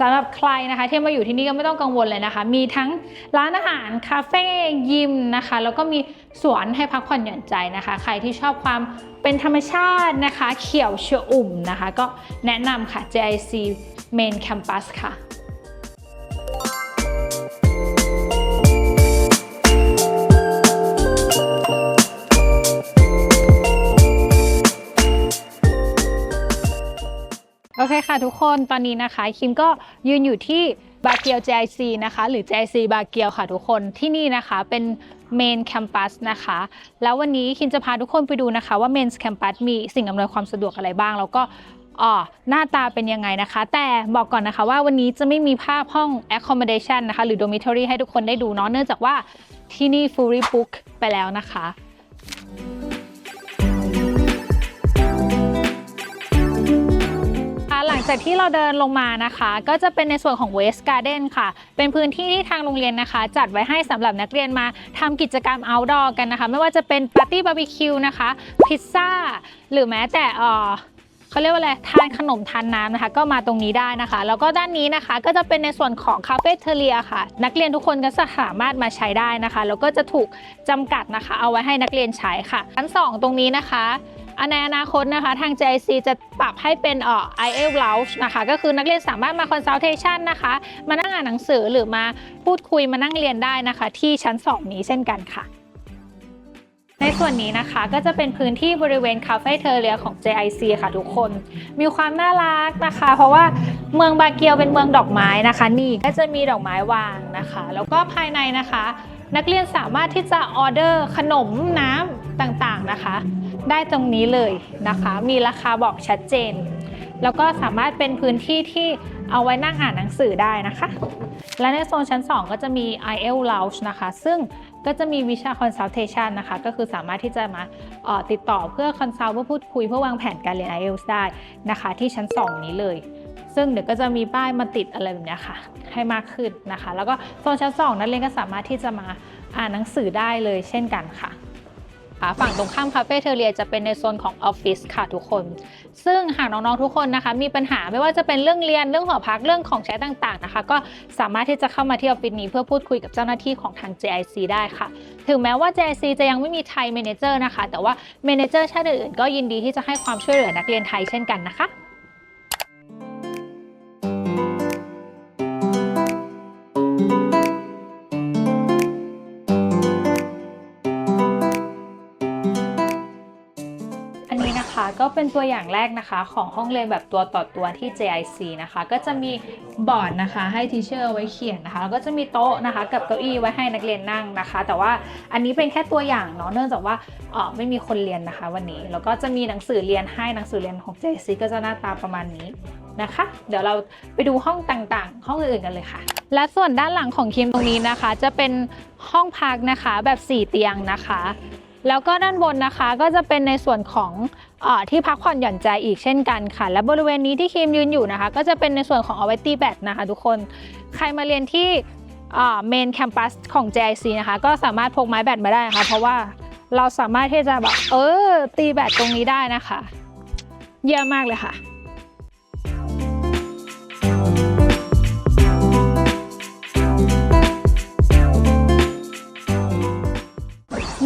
สำหรับใครนะคะที่มาอยู่ที่นี่ก็ไม่ต้องกังวลเลยนะคะ มีทั้งร้านอาหารคาเฟ่ยิมนะคะ แล้วก็มีสวนให้พักผ่อนหย่อนใจนะคะ ใครที่ชอบความเป็นธรรมชาตินะคะ เขียวชอุ่มนะคะ ก็แนะนำค่ะ JIC Main Campus ค่ะ เคค่ะทุกคนตอนนี้นะคะ คิมก็ยืนอยู่ที่บาเกียว JIC นะคะ หรือ JIC บาเกียวค่ะทุกคนที่นี่นะคะเป็นเมนแคมปัสนะคะ แล้ววันนี้คิมจะพาทุกคนไปดูนะคะ ว่าเมนแคมปัสมีสิ่งอำนวยความสะดวกอะไรบ้าง แล้วก็อ๋อหน้าตาเป็นยังไงนะคะ แต่บอกก่อนนะคะว่าวันนี้จะไม่มีภาพห้อง accommodation นะคะ หรือ dormitory ให้ทุกคนได้ดูเนาะเนื่องจากว่าที่นี่ fully book ไปแล้วนะคะ จากที่เราเดินลงมานะคะ ก็จะเป็นในส่วนของ West Garden ค่ะ เป็นพื้นที่ที่ทางโรงเรียนนะคะ จัดไว้ให้สำหรับนักเรียนมาทำกิจกรรม outdoor กันนะคะ ไม่ว่าจะเป็นปาร์ตี้บาร์บีคิวนะคะ พิซซ่า หรือแม้แต่เออเขาเรียกว่าอะไรทานขนมทานน้ำนะคะ ก็มาตรงนี้ได้นะคะ แล้วก็ด้านนี้นะคะ ก็จะเป็นในส่วนของคาเฟ่เทเลียค่ะ นักเรียนทุกคนก็สามารถมาใช้ได้นะคะ แล้วก็จะถูกจำกัดนะคะ เอาไว้ให้นักเรียนใช้ค่ะชั้นสองตรงนี้นะคะ ในอนาคตนะคะ ทาง JIC จะปรับให้เป็นเอ่อ IEL Lounge นะคะ ก็คือนักเรียนสามารถมา consultation นะคะ มานั่งอ่านหนังสือหรือมาพูดคุยมานั่งเรียนได้นะคะ ที่ชั้น2นี้เช่นกันค่ะในส่วนนี้นะคะก็จะเป็นพื้นที่บริเวณคาเฟ่เทอเรียของ JIC ค่ะทุกคน มีความน่ารักนะคะ เพราะว่าเมืองบาเกียวเป็นเมืองดอกไม้นะคะ นี่ก็จะมีดอกไม้วางนะคะ แล้วก็ภายในนะคะ นักเรียนสามารถที่จะออเดอร์ขนมน้ำต่างๆนะคะ ได้ตรงนี้เลยนะคะ มีราคาบอกชัดเจน แล้วก็สามารถเป็นพื้นที่ที่เอาไว้นั่งอ่านหนังสือได้นะคะ และในโซนชั้น 2 ก็จะมี IEL Lounge นะคะ ซึ่งก็จะมีวิชา consultation นะคะ ก็คือสามารถที่จะมาออติดต่อเพื่อ consult เพื่อพูดคุยเพื่อวางแผนการเรียน IELTS ได้นะคะ ที่ชั้น 2 นี้เลย ซึ่งเดี๋ยวก็จะมีป้ายมาติดอะไรแบบนี้ค่ะ ให้มากขึ้นนะคะ แล้วก็โซนชั้น 2 นักเรียนก็สามารถที่จะมาอ่านหนังสือได้เลยเช่นกันค่ะ ฝั่งตรงข้ามคาเฟ่เทอเรียจะเป็นในโซนของออฟฟิศค่ะทุกคน ซึ่งหากน้องๆทุกคนนะคะ มีปัญหาไม่ว่าจะเป็นเรื่องเรียนเรื่องหอพักเรื่องของใช้ต่างๆนะคะ ก็สามารถที่จะเข้ามาที่ออฟฟิศนี้เพื่อพูดคุยกับเจ้าหน้าที่ของทาง JIC ได้ค่ะ ถึงแม้ว่า JIC จะยังไม่มีไทยเมเนเจอร์นะคะ แต่ว่าเมเนเจอร์ชาติอื่นๆก็ยินดีที่จะให้ความช่วยเหลือนักเรียนไทยเช่นกันนะคะ ก็เป็นตัวอย่างแรกนะคะของห้องเรียนแบบตัวต่อตัวที่ JIC นะคะ ก็จะมีบอร์ดนะคะให้ทีเชอร์ไว้เขียนนะคะแล้วก็จะมีโต๊ะนะคะ กับเก้าอี้ไว้ให้นักเรียนนั่งนะคะ แต่ว่าอันนี้เป็นแค่ตัวอย่างเนาะเนื่องจากว่าเออไม่มีคนเรียนนะคะวันนี้แล้วก็จะมีหนังสือเรียนให้หนังสือเรียนของ JIC ก็จะหน้าตาประมาณนี้นะคะ เดี๋ยวเราไปดูห้องต่างๆ ห้องอื่นๆกันเลยค่ะ และส่วนด้านหลังของคิมตรงนี้นะคะ จะเป็นห้องพักนะคะแบบ 4 เตียงนะคะ แล้วก็ด้านบนนะคะก็จะเป็นในส่วนของอที่พักผ่อนหย่อนใจอีกเช่นกันค่ะ และบริเวณนี้ที่คีมยืนอยู่นะคะ ก็จะเป็นในส่วนของเอาไว้ตีแบตนะคะ ทุกคนใครมาเรียนที่เมนแคมปัสของ JIC นะคะ ก็สามารถพกไม้แบตมาได้นะคะ เพราะว่าเราสามารถที่จะแบบเออตีแบตตรงนี้ได้นะคะ เยี่ยมมากเลยค่ะ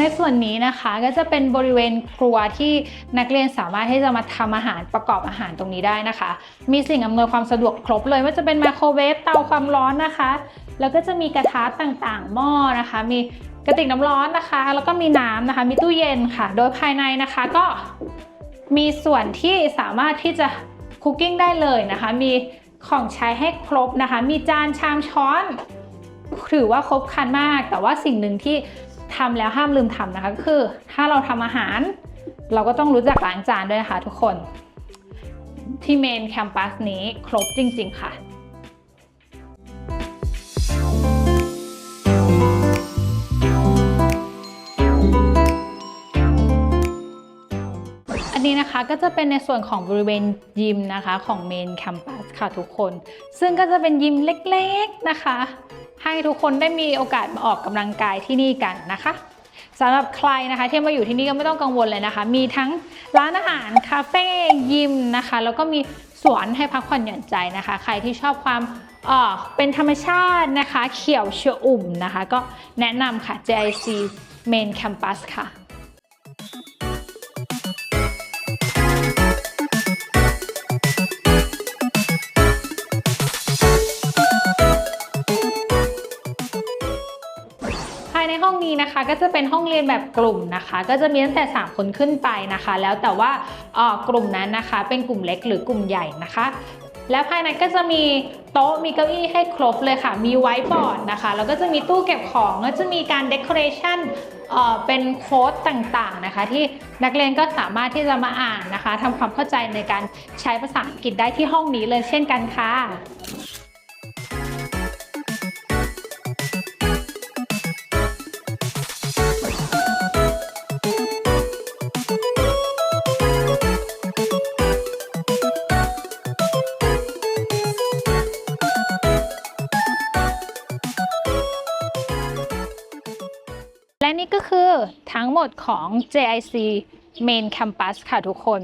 ในส่วนนี้นะคะ ก็จะเป็นบริเวณครัวที่นักเรียนสามารถที่จะมาทำอาหารประกอบอาหารตรงนี้ได้นะคะ มีสิ่งอำนวยความสะดวกครบเลยว่าจะเป็นไมโครเวฟเตาความร้อนนะคะ แล้วก็จะมีกระทะต่างๆ หม้อนะคะ มีกระติกน้ำร้อนนะคะ แล้วก็มีน้ำนะคะ มีตู้เย็นค่ะ โดยภายในนะคะก็มีส่วนที่สามารถที่จะคุกกิ้งได้เลยนะคะ มีของใช้ให้ครบนะคะ มีจานชามช้อน ถือว่าครบครันมาก แต่ว่าสิ่งหนึ่งที่ ทำแล้วห้ามลืมทำนะคะก็คือ ถ้าเราทำอาหาร เราก็ต้องรู้จักล้างจานด้วยนะคะทุกคน ที่เมนแคมปัสนี้ครบจริง ๆ ค่ะอันนี้นะคะก็จะเป็นในส่วนของบริเวณยิมนะคะของเมนแคมปัสค่ะทุกคน ซึ่งก็จะเป็นยิมเล็กๆนะคะ ให้ทุกคนได้มีโอกาสมาออกกำลังกายที่นี่กันนะคะสำหรับใครนะคะที่มาอยู่ที่นี่ก็ไม่ต้องกังวลเลยนะคะ มีทั้งร้านอาหารคาเฟ่ยิมนะคะ แล้วก็มีสวนให้พักผ่อนหย่อนใจนะคะ ใครที่ชอบความเอ่อเป็นธรรมชาตินะคะ เขียวชอุ่มนะคะ ก็แนะนำค่ะ JIC Main Campus ค่ะ นี้นะคะก็จะเป็นห้องเรียนแบบกลุ่มนะคะ ก็จะมีตั้งแต่ 3 คนขึ้นไปนะคะ แล้วแต่ว่าออกลุ่มนั้นนะคะ เป็นกลุ่มเล็กหรือกลุ่มใหญ่นะคะแล้วภายในก็จะมีโต๊ะมีเก้าอี้ให้ครบเลยค่ะ มีไวท์บอร์ดนะคะ แล้วก็จะมีตู้เก็บของ แล้วจะมีการเด o อเรชันเป็นโค้ดต่างๆนะคะ ที่นักเรียนก็สามารถที่จะมาอ่านนะคะทำความเข้าใจในการใช้ภาษาอังกฤษได้ที่ห้องนี้เลยเช่นกันค่ะ ทั้งหมดของ JIC Main Campus ค่ะทุกคน